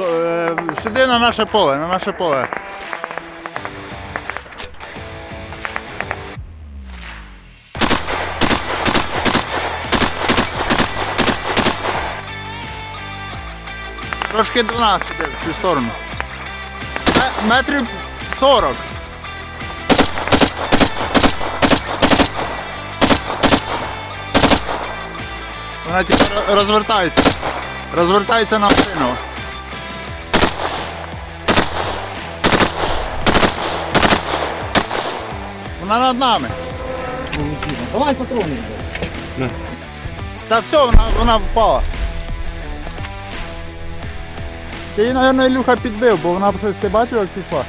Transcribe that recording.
Е, сиди на наше поле, на наше поле. Трошки до нас іде в цю сторону. Метрів 40. Вона ро- розвертається. Розвертається на спину. Вона над нами. Давай патрони. Та все, вона, вона впала. Ти її, мабуть, Ілюха підбив, бо вона щось ти бачив, як пішла.